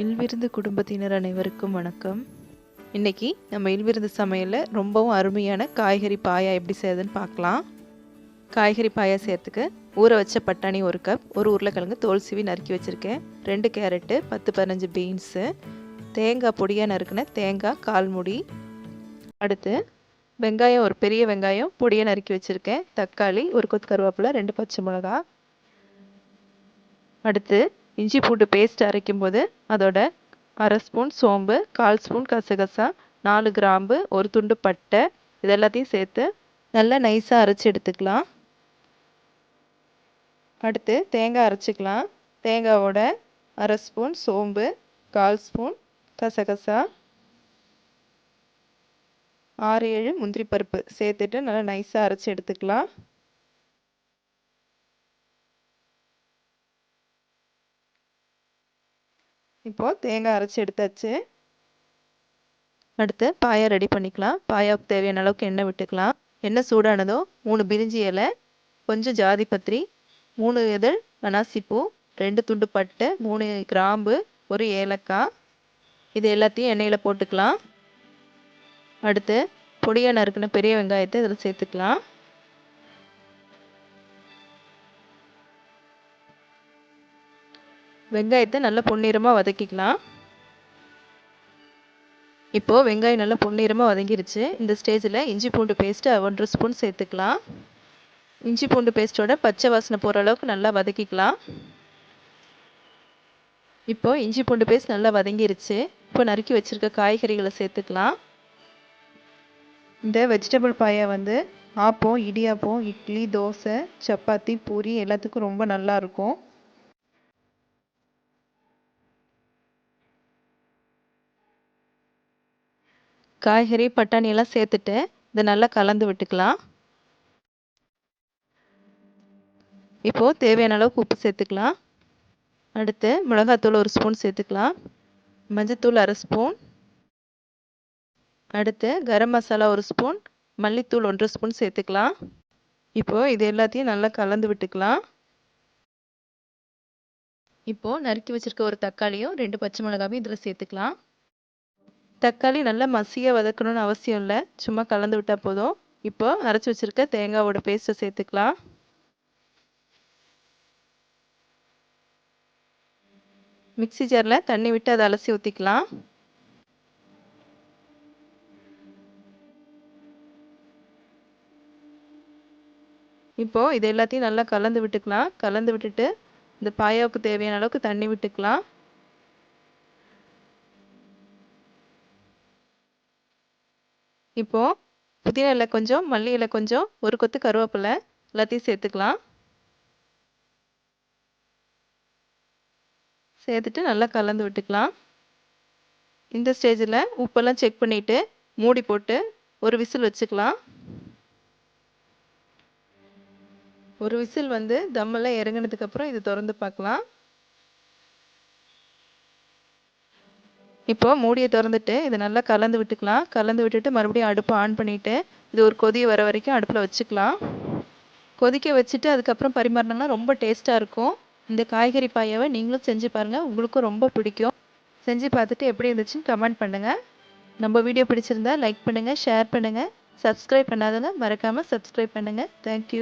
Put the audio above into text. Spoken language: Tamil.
இல்விருந்து குடும்பத்தினர் அனைவருக்கும் வணக்கம். இன்னைக்கு நம்ம இல்விருந்து சமையலில் ரொம்பவும் அருமையான காய்கறி பாயா எப்படி செய்யுதுன்னு பார்க்கலாம். காய்கறி பாயா செய்கிறதுக்கு ஊற வச்ச பட்டாணி ஒரு கப் ஒரு உருளைக்கிழங்கு தோல் சீவி நறுக்கி வச்சுருக்கேன். ரெண்டு கேரட்டு பத்து பதினஞ்சு பீன்ஸு தேங்காய் பொடியாக நறுக்கின தேங்காய் கால் முடி. அடுத்து வெங்காயம் ஒரு பெரிய வெங்காயம் பொடியாக நறுக்கி வச்சுருக்கேன். தக்காளி ஒரு கொத்து கருவேப்பிலை ரெண்டு பச்சை மிளகா அடுத்து இஞ்சி பூண்டு பேஸ்ட் அரைக்கும் போது அதோட அரை ஸ்பூன் சோம்பு கால் ஸ்பூன் கசகசா நாலு கிராம்பு ஒரு துண்டு பட்டை இது எல்லாத்தையும் சேர்த்து நல்லா நைஸாக அரைச்சி எடுத்துக்கலாம். அடுத்து தேங்காய் அரைச்சிக்கலாம். தேங்காவோட அரை ஸ்பூன் சோம்பு கால் ஸ்பூன் கசகசா ஆறு ஏழு முந்திரி பருப்பு சேர்த்துட்டு நல்லா நைஸாக அரைச்சி எடுத்துக்கலாம். இப்போது தேங்காய் அரைச்சி எடுத்தாச்சு. அடுத்து பாயா ரெடி பண்ணிக்கலாம். பாயாவுக்கு தேவையான அளவுக்கு எண்ணெய் விட்டுக்கலாம். எண்ணெய் சூடானதோ மூணு பிரிஞ்சி இலை கொஞ்சம் ஜாதி பத்திரி மூணு இதழ் அனாசிப்பூ ரெண்டு துண்டு பட்டை மூணு கிராம்பு ஒரு ஏலக்காய். இது எல்லாத்தையும் எண்ணெயில் போட்டுக்கலாம். அடுத்து பொடியாக நறுக்கின பெரிய வெங்காயத்தை இதில் சேர்த்துக்கலாம். வெங்காயத்தை நல்லா பொன்னிறமாக வதக்கிக்கலாம். இப்போது வெங்காயம் நல்லா பொன்னிறமாக வதங்கிருச்சு. இந்த ஸ்டேஜில் இஞ்சி பூண்டு பேஸ்ட்டு ஒன்றரை ஸ்பூன் சேர்த்துக்கலாம். இஞ்சி பூண்டு பேஸ்ட்டோட பச்சை வாசனை போகிற அளவுக்கு நல்லா வதக்கிக்கலாம். இப்போது இஞ்சி பூண்டு பேஸ்ட் நல்லா வதங்கிருச்சு. இப்போ நறுக்கி வச்சுருக்க காய்கறிகளை சேர்த்துக்கலாம். இந்த வெஜிடபிள் பாயா வந்து ஆப்பம் இடியாப்பம் இட்லி தோசை சப்பாத்தி பூரி எல்லாத்துக்கும் ரொம்ப நல்லாயிருக்கும் காய்கறி பட்டாணி எல்லாம் சேர்த்துட்டு இதை நல்லா கலந்து விட்டுக்கலாம். இப்போது தேவையான அளவுக்கு உப்பு சேர்த்துக்கலாம். அடுத்து மிளகாத்தூள் ஒரு ஸ்பூன் சேர்த்துக்கலாம். மஞ்சத்தூள் அரை ஸ்பூன். அடுத்து கரம் மசாலா ஒரு ஸ்பூன். மல்லித்தூள் ஒன்றரை ஸ்பூன் சேர்த்துக்கலாம். இப்போது இது எல்லாத்தையும் நல்லா கலந்து விட்டுக்கலாம். இப்போது நறுக்கி வச்சுருக்க ஒரு தக்காளியும் ரெண்டு பச்சை மிளகாவையும் இதில் சேர்த்துக்கலாம். தக்காளி நல்லா மசிய வதக்கணும்னு அவசியம் இல்லை. சும்மா கலந்து விட்டால் போதும். இப்போ அரைச்சி வச்சுருக்க தேங்காவோட பேஸ்ட்டை சேர்த்துக்கலாம். மிக்சி ஜாரில் தண்ணி விட்டு அதை அலசி ஊற்றிக்கலாம் இப்போது இது எல்லாத்தையும் நல்லா கலந்து விட்டுக்கலாம். கலந்து விட்டுட்டு இந்த பாயாவுக்கு தேவையான அளவுக்கு தண்ணி விட்டுக்கலாம். இப்போது புதினா இலை கொஞ்சம் மல்லி இலை கொஞ்சம் ஒரு கொத்து கருவேப்பிலை எல்லாத்தையும் சேர்த்துக்கலாம். சேர்த்துட்டு நல்லா கலந்து விட்டுக்கலாம். இந்த ஸ்டேஜில் உப்பெல்லாம் செக் பண்ணிவிட்டு மூடி போட்டு ஒரு விசில் வச்சுக்கலாம். ஒரு விசில் வந்து தம்மெல்லாம் இறங்கினதுக்கப்புறம் இது திறந்து பார்க்கலாம். இப்போ மூடியை திறந்துட்டு இதை நல்லா கலந்து விட்டுக்கலாம். கலந்து விட்டுட்டு மறுபடியும் அடுப்பை ஆன் பண்ணிவிட்டு இது ஒரு கொதி வர வரைக்கும் அடுப்பில் வச்சுக்கலாம். கொதிக்க வச்சுட்டு அதுக்கப்புறம் பரிமாறினாங்கன்னா ரொம்ப டேஸ்ட்டாக இருக்கும். இந்த காய்கறி பாயாவை நீங்களும் செஞ்சு பாருங்கள் உங்களுக்கும் ரொம்ப பிடிக்கும். செஞ்சு பார்த்துட்டு எப்படி இருந்துச்சுன்னு கமெண்ட் பண்ணுங்கள் நம்ம வீடியோ பிடிச்சிருந்தா லைக் பண்ணுங்கள் ஷேர் பண்ணுங்கள் சப்ஸ்கிரைப் பண்ணாதவங்க மறக்காமல் சப்ஸ்கிரைப் பண்ணுங்கள் தேங்க்யூ